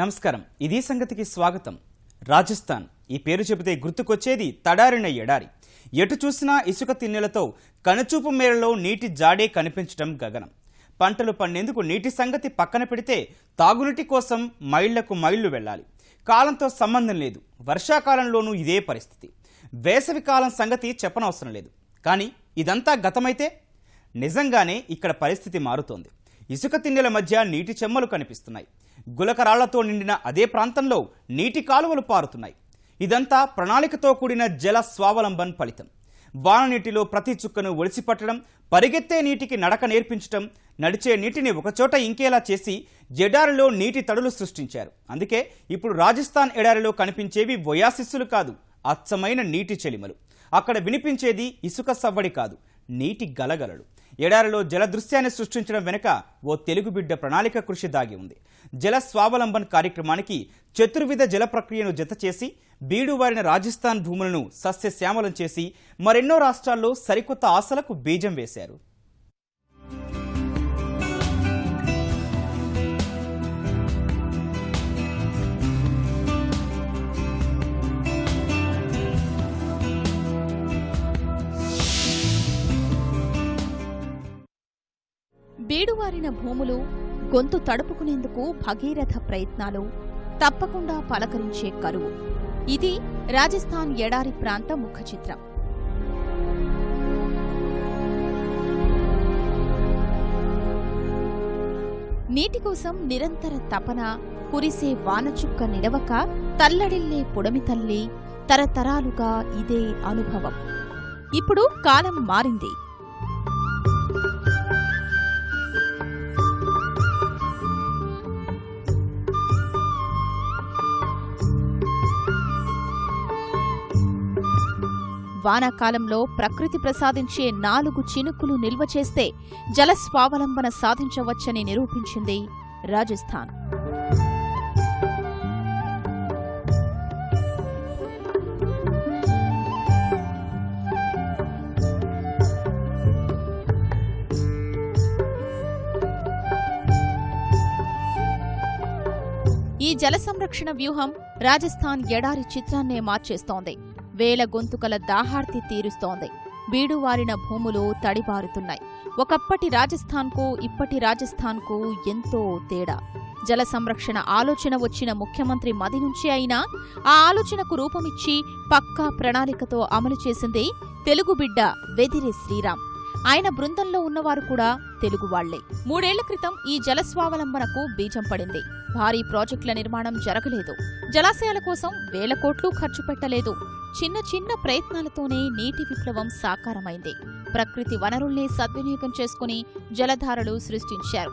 నమస్కారం. ఇది సంగతికి స్వాగతం. రాజస్థాన్. ఈ పేరు చెబితే గుర్తుకొచ్చేది తడారిన ఎడారి. ఎటు చూసినా ఇసుక తిన్నెలతో కనుచూపు మేరలో నీటి జాడే కనిపించడం గగనం. పంటలు పండేందుకు నీటి సంగతి పక్కన పెడితే తాగునీటి కోసం మైళ్ళకు మైళ్ళు వెళ్ళాలి. కాలంతో సంబంధం లేదు. వర్షాకాలంలోనూ ఇదే పరిస్థితి. వేసవి కాలం సంగతి చెప్పనవసరం లేదు. కానీ ఇదంతా గతమైతే? నిజంగానే ఇక్కడ పరిస్థితి మారుతోంది. ఇసుక తిన్నెల మధ్య నీటి చెమ్మలు కనిపిస్తున్నాయి. గులకరాళ్ళతో నిండిన అదే ప్రాంతంలో నీటి కాలువలు పారుతున్నాయి. ఇదంతా ప్రణాళికతో కూడిన జల స్వావలంబన్ ఫలితం. వాననీటిలో ప్రతి చుక్కను ఒలిసిపట్టడం పరిగెత్తే నీటికి నడక నేర్పించడం నడిచే నీటిని ఒకచోట ఇంకేలా చేసి ఎడారిలో నీటి తడులు సృష్టించారు. అందుకే ఇప్పుడు రాజస్థాన్ ఎడారిలో కనిపించేవి ఒయాసిస్సులు కాదు అచ్చమైన నీటి చెలిమలు. అక్కడ వినిపించేది ఇసుక సవ్వడి కాదు నీటి గలగలలు. ఎడారిలో జల దృశ్యాన్ని సృష్టించడం వెనుక ఓ తెలుగు బిడ్డ ప్రణాళిక కృషి దాగి ఉంది. జల స్వావలంబన్ కార్యక్రమానికి చతుర్విధ జల ప్రక్రియను జత చేసి బీడువారిన రాజస్థాన్ భూములను సస్యశ్యామలం చేసి మరెన్నో రాష్ట్రాల్లో సరికొత్త ఆశలకు బీజం వేశారు. బీడువారిన భూములు గొంతు తడుపుకునేందుకు భగీరథ ప్రయత్నాలు తప్పకుండా పలకరించే కరువు. ఇది రాజస్థాన్ ఎడారి ప్రాంత ముఖచిత్రం నీటి కోసం నిరంతర తపన కురిసే వానచుక్క నిడవక తల్లడిల్లే పుడమి తల్లి తరతరాలుగా ఇదే అనుభవం. ఇప్పుడు కాలం మారింది. వానాకాలంలో ప్రకృతి ప్రసాదించే నాలుగు చినుకులు నిల్వ చేస్తే జల స్వావలంబన సాధించవచ్చని నిరూపించింది రాజస్థాన్. ఈ జల సంరక్షణ వ్యూహం రాజస్థాన్ ఎడారి చిత్రాన్నే మార్చేస్తోంది. వేల గొంతుకల దాహార్తి తీరుస్తోంది. బీడువారిన భూములు తడిబారుతున్నాయి. ఒకప్పటి రాజస్థాన్కు ఇప్పటి రాజస్థాన్కు ఎంతో తేడా. జల సంరక్షణ ఆలోచన వచ్చిన ముఖ్యమంత్రి మది నుంచి అయినా ఆ ఆలోచనకు రూపమిచ్చి పక్కా ప్రణాళికతో అమలు చేసింది తెలుగు బిడ్డ వెదిరే శ్రీరామ్. ఆయన బృందంలో ఉన్నవారు కూడా తెలుగు వాళ్ళే. మూడేళ్ళ క్రితం ఈ జల స్వావలంబనకు బీజం పడింది. భారీ ప్రాజెక్టుల నిర్మాణం జరగలేదు. జలాశయాల కోసం వేల కోట్లు ఖర్చు పెట్టలేదు. చిన్న చిన్న ప్రయత్నాలతోనే నీటి విప్లవం సాకారమైంది. ప్రకృతి వనరుల్ని సద్వినియోగం చేసుకుని జలధారలు సృష్టించారు.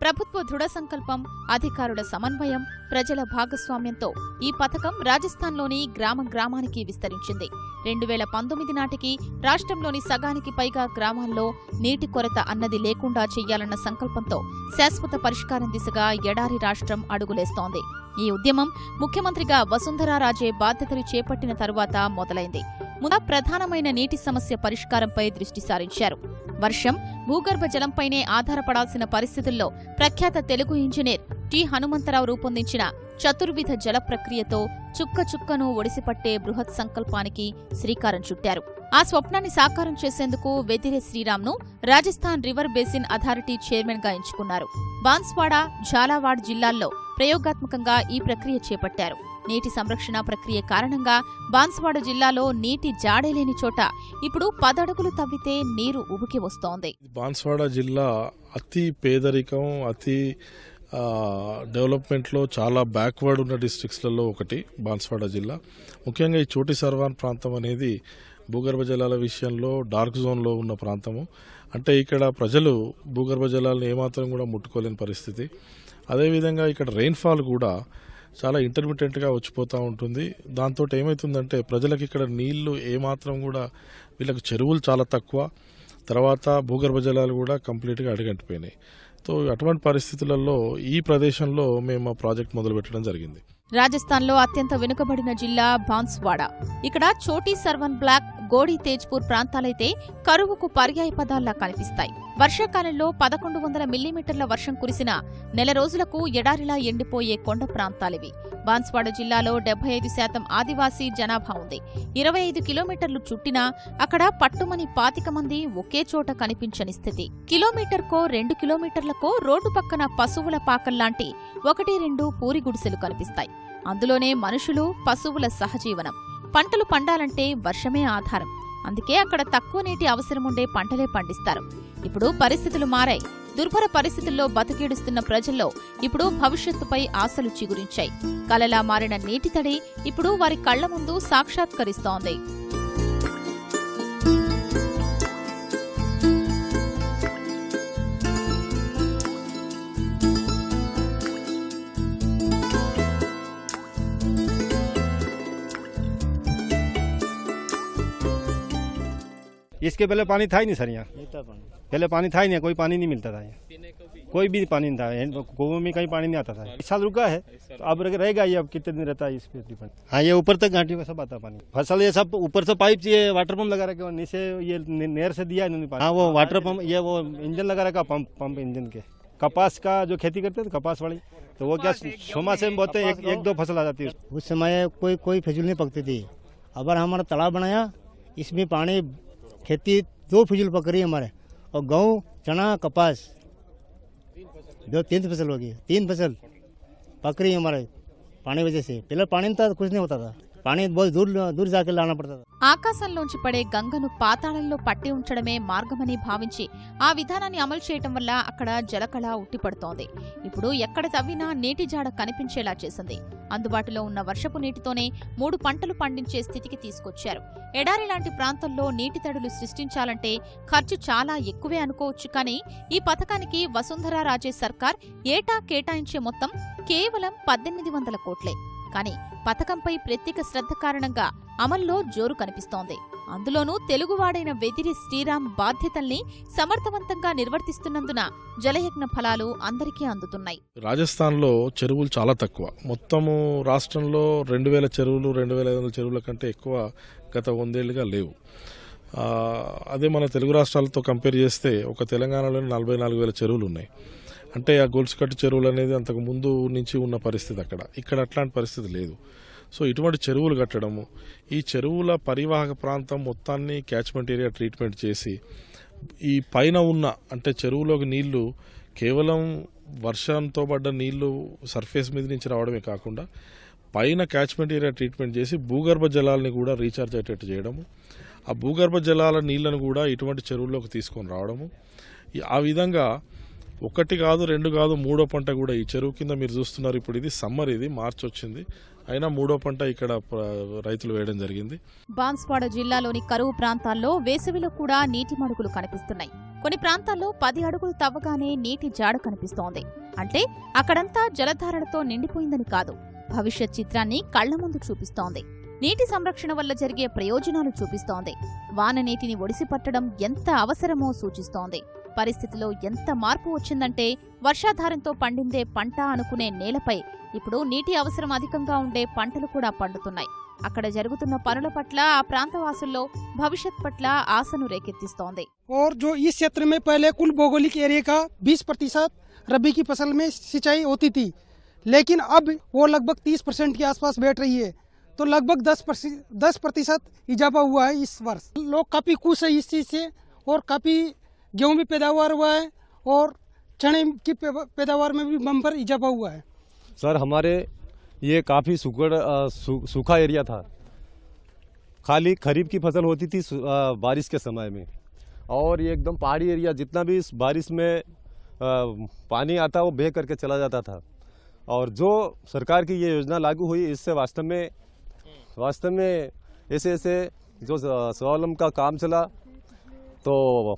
ప్రభుత్వ దృఢ సంకల్పం అధికారుల సమన్వయం ప్రజల భాగస్వామ్యంతో ఈ పథకం రాజస్థాన్లోని గ్రామ గ్రామానికి విస్తరించింది. రెండు వేల పంతొమ్మిది నాటికి రాష్ట్రంలోని సగానికి పైగా గ్రామాల్లో నీటి కొరత అన్నది లేకుండా చేయాలన్న సంకల్పంతో శాశ్వత పరిష్కారం దిశగా ఎడారి రాష్ట్రం అడుగులేస్తోంది. ఈ ఉద్యమం ముఖ్యమంత్రిగా వసుంధరా రాజే బాధ్యతలు చేపట్టిన తరువాత మొదలైంది. ముందు ప్రధానమైన నీటి సమస్య పరిష్కారంపై దృష్టి సారించారు. వర్షం భూగర్భ జలంపైనే ఆధారపడాల్సిన పరిస్థితుల్లో ప్రఖ్యాత తెలుగు ఇంజనీర్ టి. హనుమంతరావు రూపొందించిన చతుర్విధ జల ప్రక్రియతో చుక్క చుక్కను ఒడిసిపట్టే బృహత్ సంకల్పానికి శ్రీకారం చుట్టారు. ఆ స్వప్నాన్ని సాకారం చేసేందుకు వెదిరే శ్రీరామ్ను రాజస్థాన్ రివర్ బేసిన్ అథారిటీ చైర్మన్గా ఎంచుకున్నారు. బాన్స్వాడ ఝాలావాడ్ జిల్లాల్లో ప్రయోగాత్మకంగా ఈ ప్రక్రియ చేపట్టారు. నీటి సంరక్షణ ప్రక్రియ కారణంగా బాన్స్వాడ జిల్లాలో నీటి జాడేలేని చోట ఇప్పుడు పదడుగులు తవ్వితే నీరు ఉబుకి వస్తోంది. బాన్స్వాడ జిల్లా అతి పేదరికం అతి డెవలప్మెంట్లో చాలా బ్యాక్వర్డ్ ఉన్న డిస్ట్రిక్ట్స్లలో ఒకటి బాన్స్వాడ జిల్లా. ముఖ్యంగా ఈ చోటి సర్వాన్ ప్రాంతం అనేది భూగర్భ జలాల విషయంలో డార్క్ జోన్లో ఉన్న ప్రాంతము. అంటే ఇక్కడ ప్రజలు భూగర్భ జలాలను ఏమాత్రం కూడా ముట్టుకోలేని పరిస్థితి. అదేవిధంగా ఇక్కడ రెయిన్ఫాల్ కూడా చాలా ఇంటర్మీడియట్గా వచ్చిపోతూ ఉంటుంది. దాంతో ఏమవుతుందంటే ప్రజలకు ఇక్కడ నీళ్ళు ఏమాత్రం కూడా వీళ్ళకి చెరువులు చాలా తక్కువ. తర్వాత భూగర్భ జలాలు కూడా కంప్లీట్గా అడుగంటిపోయినాయి. సో అటువంటి పరిస్థితులలో ఈ ప్రదేశంలో మేము ఆ ప్రాజెక్ట్ మొదలుపెట్టడం జరిగింది. రాజస్థాన్లో అత్యంత వెనుకబడిన జిల్లా బాన్స్వాడ. ఇక్కడ చోటీ సర్వన్ బ్లాక్ గోడి తేజ్పూర్ ప్రాంతాలైతే కరువుకు పర్యాయ పదాల్లా కనిపిస్తాయి. వర్షాకాలంలో పదకొండు వందల మిల్లీమీటర్ల వర్షం కురిసిన నెల రోజులకు ఎడారిలా ఎండిపోయే కొండ ప్రాంతాలివి. బాన్స్వాడ జిల్లాలో డెబ్బై ఐదు శాతం ఆదివాసీ జనాభా ఉంది. ఇరవై ఐదు కిలోమీటర్లు చుట్టినా అక్కడ పట్టుమని పాతిక మంది ఒకే చోట కనిపించని స్థితి. కిలోమీటర్కో రెండు కిలోమీటర్లకో రోడ్డు పక్కన పశువుల పాకల్లాంటి ఒకటి రెండు పూరి గుడిసెలు కనిపిస్తాయి. అందులోనే మనుషులు పశువుల సహజీవనం. పంటలు పండాలంటే వర్షమే ఆధారం. అందుకే అక్కడ తక్కువ నీటి అవసరముండే పంటలే పండిస్తారు. ఇప్పుడు పరిస్థితులు మారాయి. దుర్భర పరిస్థితుల్లో బతికేడుస్తున్న ప్రజల్లో ఇప్పుడు భవిష్యత్తుపై ఆశలు చిగురించాయి. కలలా మారిన నీటి తడి ఇప్పుడు వారి కళ్ళ ముందు సాక్షాత్కరిస్తోంది. इसके पहले पानी था ही नहीं सर यहाँ। पहले पानी था ही नहीं कोई पानी नहीं मिलता था यहाँ। कोई भी पानी नहीं था यहाँ कुओं में कहीं पानी नहीं आता था। इस साल रुका है तो अब रहेगा ये अब कितने दिन रहता है इस पे डिपेंड हाँ ये ऊपर तक घाटी में सब आता पानी। फ़सल ये सब ऊपर से पाइप ये वाटर पंप लगा रखे और नीचे ये नहर से दिया इन्होंने पानी। हाँ वो वाटर पंप ये वो इंजन लगा रखा पंप पंप इंजन के। कपास का जो खेती करते थे कपास वाली तो वो क्या सोमा से बोलते हैं एक, एक दो। फ़सल आ जाती है। उस समय कोई कोई फजूल नहीं पकती थी। अब हमारा तालाब बनाया इसमें पानी खेती दो फ़सल पक रही है हमारे। और गेहूँ, चना, कपास दो तीन फ़सल होगी, तीन फ़सल पक रही है हमारे पानी वजह से। पहले पानी नहीं था तो कुछ नहीं होता था। ఆకాశంలోంచి పడే గంగను పాతాళంలో పట్టి ఉంచడమే మార్గమని భావించి ఆ విధానాన్ని అమలు చేయటం వల్ల అక్కడ జలకళ ఉట్టిపడుతోంది. ఇప్పుడు ఎక్కడ తవ్వినా నీటి జాడ కనిపించేలా చేసింది. అందుబాటులో ఉన్న వర్షపు నీటితోనే మూడు పంటలు పండించే స్థితికి తీసుకొచ్చారు. ఎడారి లాంటి ప్రాంతంలో నీటి తడులు సృష్టించాలంటే ఖర్చు చాలా ఎక్కువే అనుకోవచ్చు కానీ ఈ పథకానికి వసుంధరా రాజే సర్కార్ ఏటా కేటాయించే మొత్తం కేవలం పద్దెనిమిది వందల కోట్లే. కానీ పథకంపై ప్రత్యేక శ్రద్ధ కారణంగా అమల్లో జోరు కనిపిస్తోంది. అందులోనూ తెలుగువాడైన వెదిరి శ్రీరామ్ బాధ్యతల్ని సమర్థవంతంగా నిర్వర్తిస్తున్నందున జలయజ్ఞ ఫలాలు అందరికీ అందుతున్నాయి. రాజస్థాన్లో చెరువులు చాలా తక్కువ. మొత్తము రాష్ట్రంలో రెండు వేల చెరువులు రెండు వేల ఐదు వందల చెరువుల కంటే ఎక్కువ గత వందేళ్ళుగా లేవు. అదే మన తెలుగు రాష్ట్రాలతో కంపేర్ చేస్తే ఒక తెలంగాణలో నలభై నాలుగు వేల చెరువులు ఉన్నాయి. అంటే ఆ గొలుసుకట్టు చెరువులు అనేది అంతకు ముందు నుంచి ఉన్న పరిస్థితి అక్కడ. ఇక్కడ అట్లాంటి పరిస్థితి లేదు. సో ఇటువంటి చెరువులు కట్టడము ఈ చెరువుల పరివాహక ప్రాంతం మొత్తాన్ని క్యాచ్మెంట్ ఏరియా ట్రీట్మెంట్ చేసి ఈ పైన ఉన్న అంటే చెరువులోకి నీళ్ళు కేవలం వర్షంతో పడ్డ నీళ్ళు సర్ఫేస్ మీద నుంచి రావడమే కాకుండా పైన క్యాచ్మెంట్ ఏరియా ట్రీట్మెంట్ చేసి భూగర్భ జలాలని కూడా రీఛార్జ్ అయ్యేటట్టు చేయడము ఆ భూగర్భ జలాల నీళ్ళను కూడా ఇటువంటి చెరువుల్లోకి తీసుకొని రావడము. ఆ విధంగా ఒకటి కాదు రెండు కాదు మూడో పంట కూడా ఈ చెరువు కింద మీరు చూస్తున్నారు. ఇప్పుడు ఇది సమ్మర్ ఇది మార్చ్ వచ్చింది. అయినా మూడో పంట ఇక్కడ రైతులు వేయడం జరిగింది. బాన్స్వాడ జిల్లాలోని కరువు ప్రాంతాల్లో వేసవిలో కూడా నీటి మడుగులు కనిపిస్తున్నాయి. కొన్ని ప్రాంతాల్లో పది అడుగులు తవ్వగానే నీటి జాడ కనిపిస్తోంది. అంటే అక్కడంతా జలధారలతో నిండిపోయిందని కాదు. భవిష్యత్ చిత్రాన్ని కళ్ళ ముందు చూపిస్తోంది. నీటి సంరక్షణ వల్ల జరిగే ప్రయోజనాలు చూపిస్తోంది. వాన నీటిని ఒడిసిపట్టడం ఎంత అవసరమో సూచిస్తోంది. పరిస్థితిలో ఎంత మార్పు వచ్చిందంటే వర్షాధారంతో పండిందే పంట అనుకునే నేలపై ఇప్పుడు నీటి అవసరం అధికంగా ఉండే పంటలు కూడా పండుతున్నాయి అక్కడ జరుగుతున్న పనుల పట్ల ఆ ప్రాంతవాసుల్లో భవిష్యత్ పట్ల ఆశను రేకెత్తిస్తోంది और जो इस क्षेत्र में पहले कुल भौगोलिक एरिया का 20 प्रतिशत रबी की फसल में सिंचाई होती थी लेकिन अब वो लगभग 30 परसेंट के आसपास बैठ रही है तो लगभग 10 दस प्रतिशत इजाफा हुआ है इस वर्ष लोग काफ़ी खुश है इस चीज़ से और काफ़ी गेहूँ भी पैदावार हुआ है और चने की पैदावार में भी बम्पर इजाफा हुआ है। सर हमारे ये काफ़ी सुगड़ अ, सू, सूखा एरिया था। खाली खरीफ की फ़सल होती थी अ, बारिश के समय में। और ये एकदम पहाड़ी एरिया जितना भी इस बारिश में अ, पानी आता वो बह करके चला जाता था। और जो सरकार की ये योजना लागू हुई इससे वास्तव में वास्तव में ऐसे ऐसे जो स- स्वावलंब का काम चला तो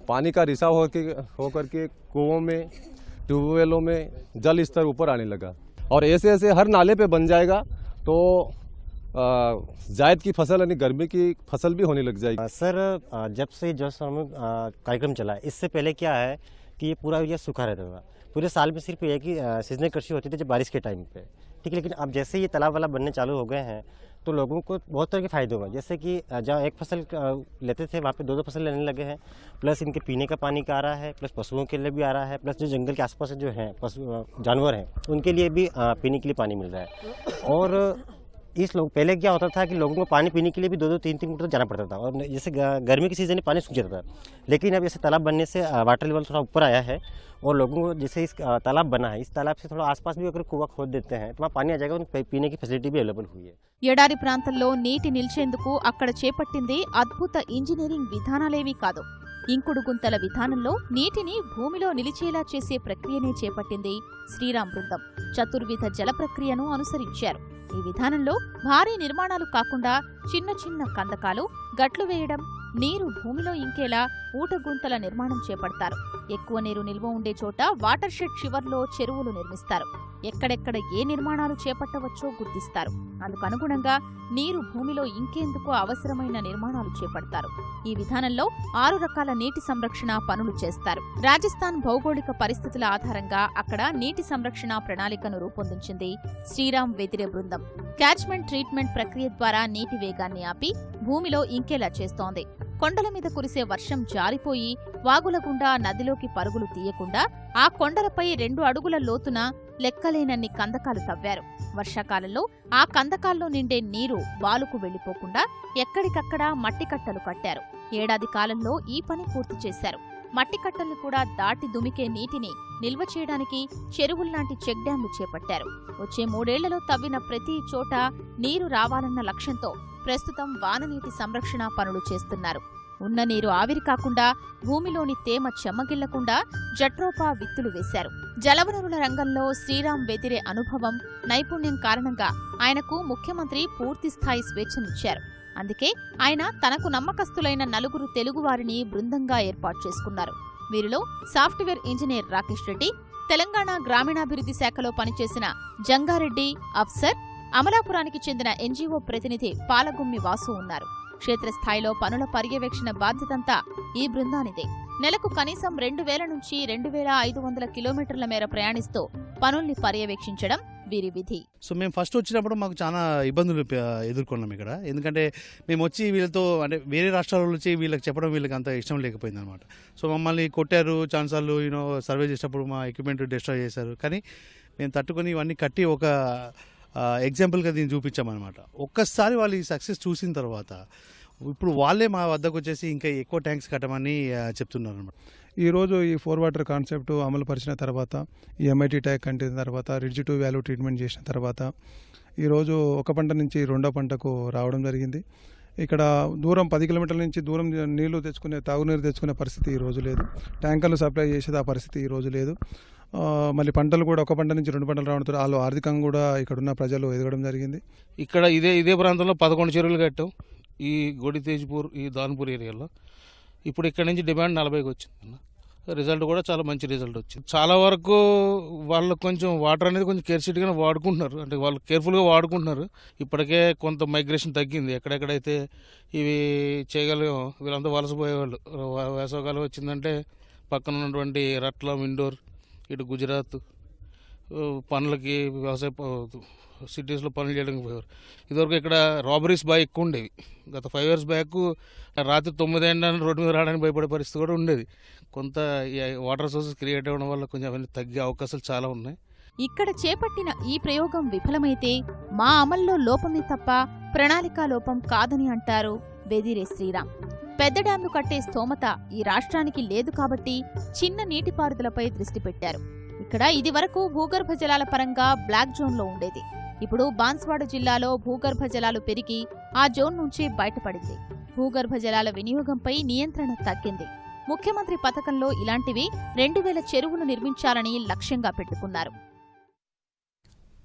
पानी का रिसाव होकर होकर के कुओं में, ट्यूबवेलों में जल स्तर ऊपर आने लगा। और ऐसे ऐसे हर नाले पे बन जाएगा तो जायद की फ़सल यानी गर्मी की फ़सल भी होने लग जाएगी। सर जब से जो कार्यक्रम चला, इससे पहले क्या है कि ये पूरा एरिया सूखा रहता था? पूरे साल में सिर्फ़ एक ही सीजनल कृषि होती थी जब बारिश के टाइम पे। ठीक है, लेकिन अब जैसे ये तालाब वाला बनने चालू हो गए हैं तो लोगों को बहुत तरह के फ़ायदे हुए जैसे कि जहाँ एक फ़सल लेते थे, वहाँ पे दो दो फ़सल लेने लगे हैं। प्लस इनके पीने का पानी का आ रहा है, प्लस पशुओं के लिए भी आ रहा है, प्लस जो जंगल के आसपास जो हैं, पशु जानवर हैं, उनके लिए भी पीने के लिए पानी मिल रहा है। और इस लोग पहले क्या होता था कि लोगों को पानी पीने के लिए भी दो दो तीन तीन मीटर जाना पड़ता था और न- जैसे ग- गर्मी के सीजन में पानी सूख जाता था लेकिन अब जैसे तालाब बनने से अ, वाटर लेवल थोड़ा ऊपर आया है और लोगों को जैसे इस अ, तालाब बना है इस तालाब से थोड़ा आसपास भी अगर कुआ खोद देते हैं तो वहाँ पानी आ जाएगा उनको पीने की फैसिलिटी भी अवेलेबल हुई है ఎడారి ప్రాంతంలో నీటి నిల్చేందుకు అక్కడ చేపట్టింది అద్భుత ఇంజనీరింగ్ విధానాలేవీ కాదు ఇంకుడు గుంతల విధానంలో నీటిని భూమిలో నిలిచేలా చేసే ప్రక్రియనే చేపట్టింది శ్రీరామ్ బృందం చతుర్విధ జల ప్రక్రియను అనుసరించారు ఈ విధానంలో భారీ నిర్మాణాలు కాకుండా చిన్న చిన్న కందకాలు గట్లు వేయడం నీరు భూమిలో ఇంకేలా ఊటగుంతల నిర్మాణం చేపడతారు. ఎక్కువ నీరు నిల్వ ఉండే చోట వాటర్ షెడ్ చివర్లో చెరువులు నిర్మిస్తారు. ఎక్కడెక్కడ ఏ నిర్మాణాలు చేపట్టవచ్చో గుర్తిస్తారు. అందుకు అనుగుణంగా నీరు భూమిలో ఇంకేందుకు అవసరమైన నిర్మాణాలు చేపడతారు. ఈ విధానంలో ఆరు రకాల నీటి సంరక్షణ పనులు చేస్తారు. రాజస్థాన్ భౌగోళిక పరిస్థితుల ఆధారంగా అక్కడ నీటి సంరక్షణ ప్రణాళికను రూపొందించింది శ్రీరామ్ వెదిరే బృందం. క్యాచ్మెంట్ ట్రీట్మెంట్ ప్రక్రియ ద్వారా నీటి వేగాన్ని ఆపి భూమిలో ఇంకేలా చేస్తోంది. కొండల మీద కురిసే వర్షం జారిపోయి వాగుల గుండా నదిలోకి పరుగులు తీయకుండా ఆ కొండలపై రెండు అడుగుల లోతున లెక్కలేనన్ని కందకాలు తవ్వారు. వర్షాకాలంలో ఆ కందకాల్లో నిండే నీరు వాలుకు వెళ్ళిపోకుండా ఎక్కడికక్కడ మట్టి కట్టలు కట్టారు. ఏడాది కాలంలో ఈ పని పూర్తి చేశారు. మట్టికట్టల్ని కూడా దాటి దుమికే నీటిని నిల్వ చేయడానికి చెరువుల్లాంటి చెక్ డ్యాంలు చేపట్టారు. వచ్చే మూడేళ్ళలో తవ్విన ప్రతి చోట నీరు రావాలన్న లక్ష్యంతో ప్రస్తుతం వాననీటి సంరక్షణ పనులు చేస్తున్నారు. ఉన్న నీరు ఆవిరి కాకుండా భూమిలోని తేమ చెమ్మగిల్లకుండా జట్రోపా విత్తులు వేశారు. జలవనరుల రంగంలో శ్రీరామ్ వెదిరే అనుభవం నైపుణ్యం కారణంగా ఆయనకు ముఖ్యమంత్రి పూర్తిస్థాయి స్వేచ్ఛనిచ్చారు. అందుకే ఆయన తనకు నమ్మకస్తులైన నలుగురు తెలుగువారిని బృందంగా ఏర్పాటు చేసుకున్నారు. వీరిలో సాఫ్ట్వేర్ ఇంజనీర్ రాకేష్ రెడ్డి తెలంగాణ గ్రామీణాభివృద్ధి శాఖలో పనిచేసిన జంగారెడ్డి అఫ్సర్ అమలాపురానికి చెందిన ఎన్జీఓ ప్రతినిధి పాలగుమ్మి వాసు ఉన్నారు. క్షేత్రస్థాయిలో పనుల పర్యవేక్షణ బాధ్యతంతా ఈ బృందానిదే. నెలకు కనీసం రెండు వేల నుంచి రెండు వేల ఐదు వందల కిలోమీటర్ల మేర ప్రయాణిస్తూ పనుల్ని పర్యవేక్షించడం వీరి విధి. సో మేము ఫస్ట్ వచ్చినప్పుడు మాకు చాలా ఇబ్బందులు ఎదుర్కొన్నాం ఇక్కడ. ఎందుకంటే మేము వచ్చి వీళ్ళతో అంటే వేరే రాష్ట్రాల నుంచి వీళ్ళకి చెప్పడం వీళ్ళకి అంత ఇష్టం లేకపోయింది అనమాట సో మమ్మల్ని కొట్టారు ఛాన్సార్లు యూనో సర్వే చేసేటప్పుడు మా ఎక్విప్మెంట్ డిస్ట్రాయ్ చేశారు. కానీ మేము తట్టుకొని ఇవన్నీ కట్టి ఒక ఎగ్జాంపుల్గా దీన్ని చూపించామన్నమాట. ఒక్కసారి వాళ్ళు ఈ సక్సెస్ చూసిన తర్వాత ఇప్పుడు వాళ్ళే మా వద్దకు వచ్చేసి ఇంకా ఎక్కువ ట్యాంక్స్ కట్టమని చెప్తున్నారు అనమాట ఈరోజు ఈ ఫోర్ వాటర్ కాన్సెప్ట్ అమలు పరిచిన తర్వాత ఈ ఎంఐటీ ట్యాక్ కంటిన తర్వాత రిడ్జ్ టు వాల్యూ ట్రీట్మెంట్ చేసిన తర్వాత ఈరోజు ఒక పంట నుంచి రెండో పంటకు రావడం జరిగింది. ఇక్కడ దూరం పది కిలోమీటర్ల నుంచి దూరం నీళ్ళు తెచ్చుకునే తాగునీరు తెచ్చుకునే పరిస్థితి ఈ రోజు లేదు. ట్యాంకర్లు సప్లై చేసేది ఆ పరిస్థితి ఈ రోజు లేదు. మళ్ళీ పంటలు కూడా ఒక పంట నుంచి రెండు పంటలు రావడంతో వాళ్ళు ఆర్థికంగా కూడా ఇక్కడ ఉన్న ప్రజలు ఎదగడం జరిగింది. ఇక్కడ ఇదే ఇదే ప్రాంతంలో పదకొండు చెరువులు కట్టాం. ఈ గొడి తేజ్పూర్ ఈ దాన్పూర్ ఏరియాలో. ఇప్పుడు ఇక్కడ నుంచి డిమాండ్ నలభైకి వచ్చింది రిజల్ట్ కూడా చాలా మంచి రిజల్ట్ వచ్చింది. చాలా వరకు వాళ్ళు కొంచెం వాటర్ అనేది కొంచెం కేర్సిటీగానే వాడుకుంటున్నారు. అంటే వాళ్ళు కేర్ఫుల్గా వాడుకుంటున్నారు. ఇప్పటికే కొంత మైగ్రేషన్ తగ్గింది. ఎక్కడెక్కడైతే ఇవి చేయగలిగాం వీళ్ళంతా వలసపోయేవాళ్ళు వేసవకాలం వచ్చిందంటే పక్కన ఉన్నటువంటి రట్లం ఇండోర్ ఇటు గుజరాత్ పనులకి వ్యవసాయ సిటీస్లో పనులు చేయడానికి పోయేవారు. ఇదివరకు ఇక్కడ రాబరీస్ బాగా ఎక్కువ ఉండేవి. గత ఫైవ్ ఇయర్స్ బ్యాక్ రాత్రి తొమ్మిది ఏంటని రోడ్డు మీద రావడానికి భయపడే పరిస్థితి కూడా ఉండేది. కొంత వాటర్ సోర్సెస్ క్రియేట్ అవ్వడం వల్ల కొంచెం అవన్నీ తగ్గే అవకాశాలు చాలా ఉన్నాయి. ఇక్కడ చేపట్టిన ఈ ప్రయోగం విఫలమైతే మా అమల్లో లోపమే తప్ప ప్రణాళికా లోపం కాదని అంటారు బెదిరే శ్రీరామ్. పెద్ద డ్యాంలు కట్టే స్తోమత ఈ రాష్ట్రానికి లేదు కాబట్టి చిన్న నీటిపారుదలపై దృష్టి పెట్టారు. ఇక్కడ ఇదివరకు భూగర్భ జలాల పరంగా బ్లాక్ జోన్లో ఉండేది. ఇప్పుడు బాన్స్వాడ జిల్లాలో భూగర్భ జలాలు పెరిగి ఆ జోన్ నుంచి బయటపడింది. భూగర్భ జలాల వినియోగంపై నియంత్రణ తగ్గింది. ముఖ్యమంత్రి పథకంలో ఇలాంటివి రెండు వేల చెరువులు నిర్మించాలని లక్ష్యంగా పెట్టుకున్నారు.